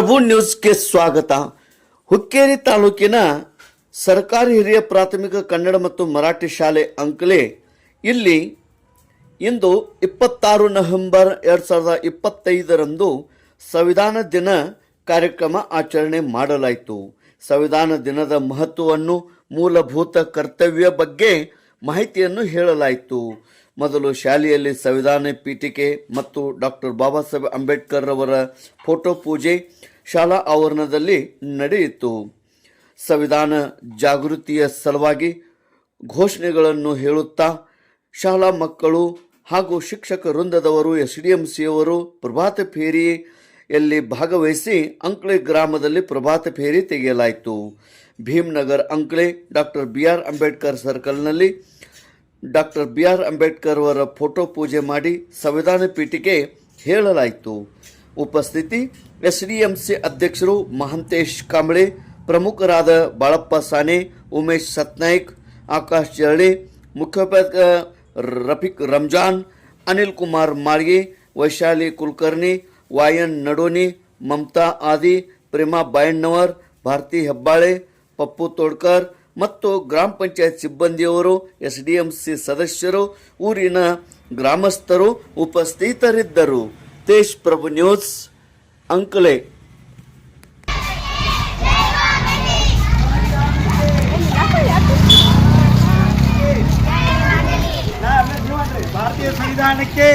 ಪ್ರಭು ನ್ಯೂಸ್ಗೆ ಸ್ವಾಗತ. ಹುಕ್ಕೇರಿ ತಾಲೂಕಿನ ಸರ್ಕಾರಿ ಹಿರಿಯ ಪ್ರಾಥಮಿಕ ಕನ್ನಡ ಮತ್ತು ಮರಾಠಿ ಶಾಲೆ ಅಂಕಲೆ ಇಲ್ಲಿ ಇಂದು ಇಪ್ಪತ್ತಾರು ನವೆಂಬರ್ ಎರಡು ಸಾವಿರದ ಇಪ್ಪತ್ತೈದರಂದು ಸಂವಿಧಾನ ದಿನ ಕಾರ್ಯಕ್ರಮ ಆಚರಣೆ ಮಾಡಲಾಯಿತು. ಸಂವಿಧಾನ ದಿನದ ಮಹತ್ವವನ್ನು ಮೂಲಭೂತ ಕರ್ತವ್ಯ ಬಗ್ಗೆ ಮಾಹಿತಿಯನ್ನು ಹೇಳಲಾಯಿತು. ಮೊದಲು ಶಾಲೆಯಲ್ಲಿ ಸಂವಿಧಾನ ಪೀಠಿಕೆ ಮತ್ತು ಡಾಕ್ಟರ್ ಬಾಬಾ ಸಾಹೇಬ್ ಅಂಬೇಡ್ಕರ್ ಅವರ ಫೋಟೋ ಪೂಜೆ ಶಾಲಾ ಆವರಣದಲ್ಲಿ ನಡೆಯಿತು. ಸಂವಿಧಾನ ಜಾಗೃತಿಯ ಸಲುವಾಗಿ ಘೋಷಣೆಗಳನ್ನು ಹೇಳುತ್ತಾ, ಶಾಲಾ ಮಕ್ಕಳು ಹಾಗೂ ಶಿಕ್ಷಕ ವೃಂದದವರು ಎಸ್ ಡಿ ಎಂ ಸಿಯವರು ಪ್ರಭಾತ ಫೇರಿಯಲ್ಲಿ ಭಾಗವಹಿಸಿ ಅಂಕ್ಳೆ ಗ್ರಾಮದಲ್ಲಿ ಪ್ರಭಾತ ಫೇರಿ ತೆಗೆಯಲಾಯಿತು. Bhimnagar Ankale doctor B R Ambedkar ಸರ್ಕಲ್ನಲ್ಲಿ doctor B R Ambedkar ಅವರ ಫೋಟೋ ಪೂಜೆ ಮಾಡಿ ಸಂವಿಧಾನ ಪೀಠಿಗೆ ಹೇಳಲಾಯಿತು. ಉಪಸ್ಥಿತಿ ಎಸ್ ಡಿ ಎಂ ಸಿ ಅಧ್ಯಕ್ಷರು ಮಹಂತೇಶ್ ಕಾಂಬಳೆ ಪ್ರಮುಖರಾದ ಬಾಳಪ್ಪ ಸಾನೆ ಉಮೇಶ್ ಸತ್ನಾಯ್ಕ್ ಆಕಾಶ್ ಜರಳೆ ಮುಖ್ಯೋಪಾಧ್ಯಾಯ ರಫೀಕ್ ರಂಜಾನ್ ಅನಿಲ್ ಕುಮಾರ್ ಮಾಳ್ಗೆ ವೈಶಾಲಿ ಕುಲಕರ್ಣಿ ವಾಯನ್ ನಡೋನಿ ಮಮತಾ ಆದಿ ಪ್ರೇಮಾ ಬಾಯಣ್ಣವರ್ ಭಾರತಿ ಹೆಬ್ಬಾಳೆ ಪಪ್ಪು ತೋಡ್ಕರ್ ಮತ್ತು ಗ್ರಾಮ ಪಂಚಾಯತ್ ಸಿಬ್ಬಂದಿಯವರು ಎಸ್ ಡಿ ಎಂ ಸಿ ಸದಸ್ಯರು ಊರಿನ ಗ್ರಾಮಸ್ಥರು ಉಪಸ್ಥಿತರಿದ್ದರು रितेश प्रभु न्यूज़ अंकले। भारतीय संविधान के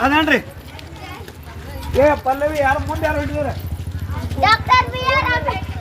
ಅದೇನ್ರಿ ಏ ಪಲ್ಲವಿ ಯಾರ ಮುಂದೆ ಯಾರು ಹಿಡಿದ್ರೆ ಡಾಕ್ಟರ್ ಬಿ ಆರ್ ಅಂಬೇಡ್ಕರ್